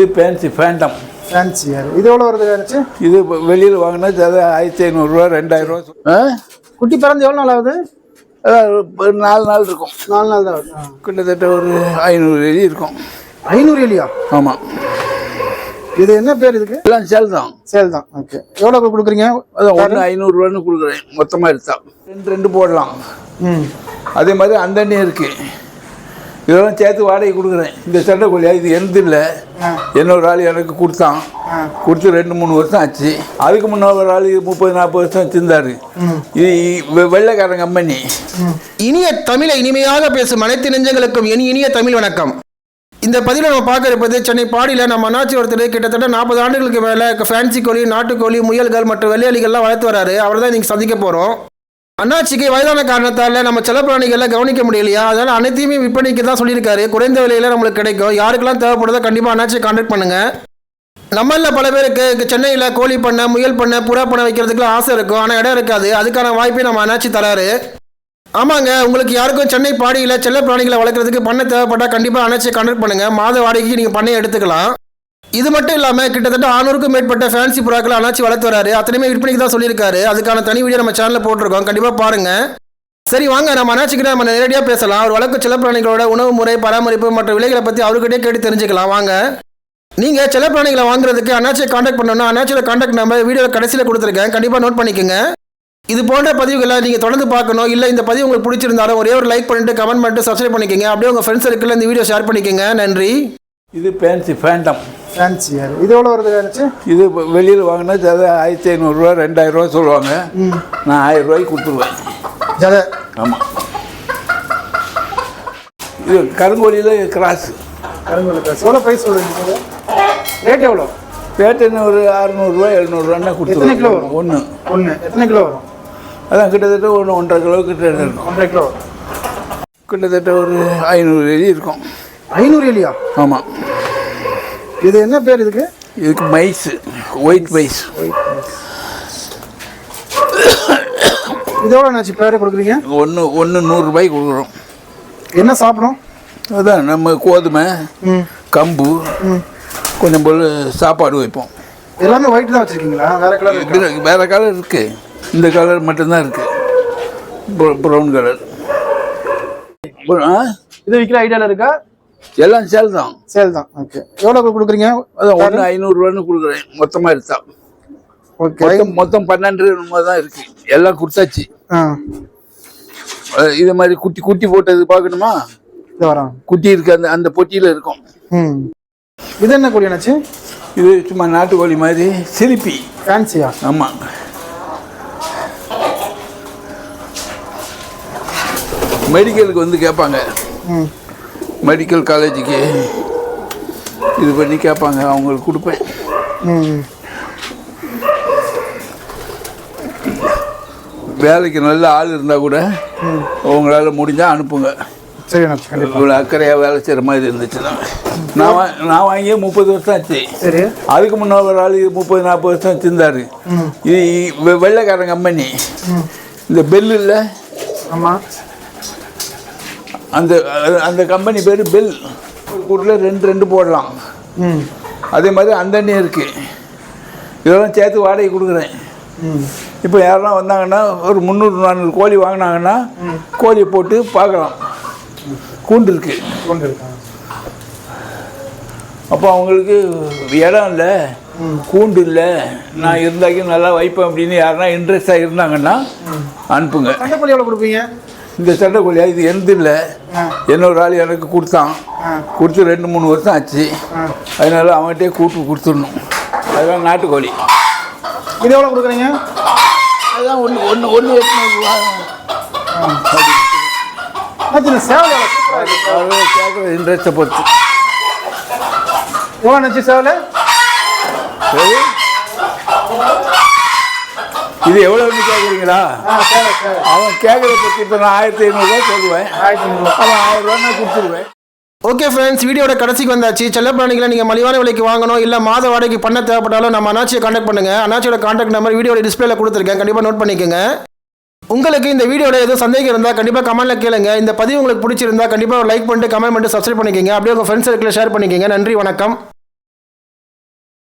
இது fancy Phantom fancy இது எவ்வளோ வருது இது வெளியில் வாங்கினா அது ஆயிரத்தி ஐநூறுரூவா ரெண்டாயிரரூவா குட்டி பிறந்து எவ்வளோ நாள் ஆகுது? நாலு நாள் இருக்கும். நாலு நாள் தான். கிட்டத்தட்ட ஒரு ஐநூறு எலி இருக்கும். ஐநூறு எலியா? ஆமாம் இது என்ன பேர் இதுக்கு? எல்லாம் சேல் தான். சேல் தான். ஓகே. எவ்வளோ கொடுக்குறீங்க? அதான் ஒன்று ஐநூறுரூவான்னு கொடுக்குறேன். மொத்தமாக எடுத்தா. ரெண்டு ரெண்டு போடலாம். ம். அதே மாதிரி அந்தண்ணியும் இருக்குது இதெல்லாம் சேர்த்து வாடகை கொடுக்குறேன். இந்த சண்டை கோழியா? இது எந்த இல்லை. இன்னொரு ஆள் எனக்கு கொடுத்தான். கொடுத்து ரெண்டு மூணு வருஷம் ஆச்சு. அதுக்கு முன்னாடி ஒரு ஆள் முப்பது நாற்பது வருஷம் வச்சிருந்தாரு. இது வெ- வெள்ளைக்காரன் கம்பெனி. இனிய தமிழை இனிமையாக பேசும் அனைத்து நெஞ்சங்களுக்கும் இனி இனிய தமிழ் வணக்கம். இந்த பதிவில் நம்ம பார்க்க இருப்பது சென்னை பாடியில் நம்ம அண்ணாச்சி ஒருத்தர் கிட்டத்தட்ட நாற்பது ஆண்டுகளுக்கு மேலே ஃபேன்சி கோழி நாட்டுக்கோழி முயல்கள் மற்றும் வெள்ளையலிகள்லாம் வளர்த்து வராரு. அவரை தான் இன்னைக்கு சந்திக்க போகிறோம் அண்ணாச்சிக்கு வயதான காரணத்தால் நம்ம செல்லப்பிராணிகளை கவனிக்க முடியலையா? அதனால் அனைத்தையுமே விற்பனைக்கு தான் சொல்லியிருக்காரு. குறைந்த விலையில் நம்மளுக்கு கிடைக்கும். யாருக்கெல்லாம் தேவைப்படுதோ கண்டிப்பாக அண்ணாச்சியை கான்டாக்ட் பண்ணுங்கள் நம்மளில் பல பேருக்கு சென்னையில் கோழி பண்ணை முயல் பண்ணை புறா பண்ணை வைக்கிறதுக்குலாம் ஆசை இருக்கும். ஆனால் இடம் இருக்காது. அதுக்கான வாய்ப்பை நம்ம அண்ணாச்சி தராரு. ஆமாங்க உங்களுக்கு யாருக்கும் சென்னை பாடியில் செல்ல பிராணிகளை வளர்க்குறதுக்கு பண்ணை தேவைப்பட்டால் கண்டிப்பாக அணைச்சி கண்டக்ட் பண்ணுங்கள் மாத வாடகைக்கு நீங்கள் பண்ணையை எடுத்துக்கலாம். இது மட்டும் இல்லாமல் கிட்டத்தட்ட ஆநூறுக்கும் மேற்பட்ட ஃபேன்சி புறாக்களை அனாச்சி வளர்த்து வராரு. அத்தனையுமே விற்பனைக்கு தான் சொல்லியிருக்காரு. அதுக்கான தனி வீடியோ நம்ம சேனலில் போட்டிருக்கோம். கண்டிப்பாக பாருங்கள் சரி வாங்க. நம்ம அனாச்சிக்கிட்ட நம்ம நேரடியாக பேசலாம். அவர் வளர்க்கும் செல்லப்பிராணிகளோட உணவு முறை பராமரிப்பு மற்றும் விலைகளை பற்றி அவர்கிட்டே கேட்டு தெரிஞ்சுக்கலாம். வாங்க. நீங்கள் செல்லப்பிராணிகளை வாங்குறதுக்கு அண்ணாச்சியை காண்டாக்ட் பண்ணணும்னா அண்ணாச்சியோட காண்டாக்ட் நம்பர் வீடியோவில் கடைசியில் கொடுத்துருக்கேன். கண்டிப்பாக நோட் பண்ணிக்கோங்க. இது போன்ற பதிவுகளை நீங்கள் தொடர்ந்து பார்க்கணும். இல்லை இந்த பதிவு உங்களுக்கு பிடிச்சிருந்தாலும் ஒரே ஒரு லைக் பண்ணிட்டு கமெண்ட் பண்ணிட்டு சப்ஸ்கிரைப் பண்ணிக்கோங்க. அப்படியே உங்கள் ஃப்ரெண்ட்ஸ் சர்க்கிளில் இந்த வீடியோ ஷேர் பண்ணிக்கோங்க. நன்றி. இது ஃபேன்சி ஃபேண்டம் ஃபேன்சி இது எவ்வளோ வருது நினச்சி இது வெளியில் வாங்கினா அது ஆயிரத்தி ஐநூறுரூவா ரெண்டாயிரரூவா சொல்லுவாங்க. நான் ஆயிரம் ரூபாய்க்கு கொடுத்துருவேன். ஜதை. ஆமாம் இது கருங்கோழியில் கிராஸ். கருங்கோல் காசு எவ்வளோ ப்ரைஸ் சொல்லுங்க ரேட் எவ்வளோ ரேட் என்ன ஒரு அறுநூறுவா எழுநூறுவான்னா எத்தனை கிலோ வரும்? ஒன்று ஒன்று எத்தனை கிலோ வரும்? அதான் கிட்டத்தட்ட ஒன்று ஒன்றரை கிலோ கிட்ட இருக்கும். ஒன்றரை கிலோ கிட்டத்தட்ட ஒரு ஐநூறு எலி இருக்கும். ஐநூறு எலியா ஆமாம் இது என்ன பேர் இதுக்கு? இதுக்கு மைஸ் ஒயிட் மைஸ். இது எவ்வளோ நினச்சி பேர் கொடுக்குறீங்க? ஒன்று ஒன்று நூறுரூபாய்க்கு கொடுக்குறோம். என்ன சாப்பிடும் அதான் நம்ம கோதுமை கம்பு கொஞ்சம் போல் சாப்பாடு வைப்போம். எல்லாமே ஒயிட் தான் வச்சுருக்கீங்களா? வேறு கலர் வேற- கலர் இருக்கு. இந்த கலர் மட்டும்தான் இருக்கு. ப்ரௌன் கலர் இது விற்கிற ஐடியாவில் இருக்கா? எல்லாம் சேல் தான் சேல் தான் ஓகே எவ்வளோ கொடுக்குறீங்க ஒன்று ஐநூறுரூவான்னு கொடுக்குறேன். மொத்தமாக எடுத்தா. ஓகே மொத்தம் பன்னெண்டு தான் இருக்கு. எல்லாம் கொடுத்தாச்சு. இது மாதிரி குட்டி குட்டி போட்டது பார்க்கணுமா? குட்டி இருக்கு அந்த அந்த பொட்டியில் இருக்கும். ம். இது என்ன கோழி என்னாச்சு? இது சும்மா நாட்டுக்கோழி மாதிரி சிலிப்பி ஃபேன்சியா ஆமாம் மெடிக்கலுக்கு வந்து கேட்பாங்க. ம். மெடிக்கல் காலேஜுக்கு இது பண்ணி கேட்பாங்க அவங்களுக்கு கொடுப்பேன். வேலைக்கு நல்ல ஆள் இருந்தால் கூட உங்களால் முடிஞ்சால் அனுப்புங்க. சரி இவ்வளோ அக்கறையாக வேலை செய்கிற மாதிரி இருந்துச்சுன்னா. நான் நான் வாங்கியே முப்பது வருஷம் ஆச்சு. சரி. அதுக்கு முன்னாடி ஒரு ஆள் முப்பது நாற்பது வருஷம் வச்சுருந்தாரு இது வெள்ளைக்காரன் கம்பெனி. இந்த பெல் இல்லை? ஆமாம் அந்த அந்த கம்பெனி பேர் பெல் ஒரு கூட்டில் ரெண்டு ரெண்டு போடலாம். ம். அதே மாதிரி அந்தண்ணியும் இருக்குது இதெல்லாம் சேர்த்து வாடகை கொடுக்குறேன். இப்போ யாரெல்லாம் வந்தாங்கன்னா ஒரு முந்நூறு நானூறு கோழி வாங்கினாங்கன்னா கோழியை போட்டு பார்க்கலாம். கூண்டு இருக்கு. கொண்டு இருக்கேன் அப்போ அவங்களுக்கு இடம் இல்லை. கூண்டு இல்லை. நான் இருந்தாக்கி நல்லா வைப்பேன் அப்படின்னு யாருன்னா இன்ட்ரெஸ்டாக இருந்தாங்கன்னா அனுப்புங்க. எவ்வளோ கொடுப்பீங்க? இந்த சண்டை கோழியா இது எந்த இல்லை. இன்னொரு ஆள் எனக்கு கொடுத்தான். கொடுத்து ரெண்டு மூணு வருஷம் ஆச்சு. அதனால அவன்கிட்டே கூட்டு கொடுத்துடணும். அதெல்லாம் நாட்டுக்கோழி. இது எவ்வளோ கொடுக்குறீங்க? அதெல்லாம் ஒன்று ஒன்று ஒன்று இந்த சேவல் கேட்குற இன்ட்ரெஸ்ட்டை பொறுத்து. எவ்வளோ நினச்சி சேவல்? சரி. இது எவ்வளோன்னு கேட்குறீங்களா அவன் கேட்குறத பற்றி இப்போ நான் ஆயிரத்தி ஐநூறுரூவா சொல்லுவேன். அவன் ஆயிரம் ரூபா நான் கொடுத்துருவேன். ஓகே ஃப்ரெண்ட்ஸ் வீடியோட கடைசிக்கு வந்தாச்சு. செல்லப்பிராணிகளை நீங்கள் மலிவான விலைக்கு வாங்கணும் இல்லை மாத வாடகைக்கு பண்ண தேவைப்பட்டாலும் நம்ம அண்ணாச்சியை காண்டாக்ட் பண்ணுங்கள் அண்ணாச்சியோட காண்டாக்ட் நம்பர் வீடியோட டிஸ்பிளேல கொடுத்துருக்கேன். கண்டிப்பாக நோட் பண்ணிக்கோங்க. உங்களுக்கு இந்த வீடியோவில் எதுவும் சந்தேகம் இருந்தால் கண்டிப்பாக கமெண்ட்டில் கேளுங்க. இந்த பதிவு உங்களுக்கு பிடிச்சிருந்தா கண்டிப்பாக லைக் பண்ணிட்டு கமெண்ட் பண்ணிட்டு சப்ஸ்கிரைப் பண்ணிக்கோங்க. அப்படியே உங்கள் ஃப்ரெண்ட்ஸ் சர்க்கிளில் ஷேர் பண்ணிக்கோங்க. நன்றி வணக்கம்.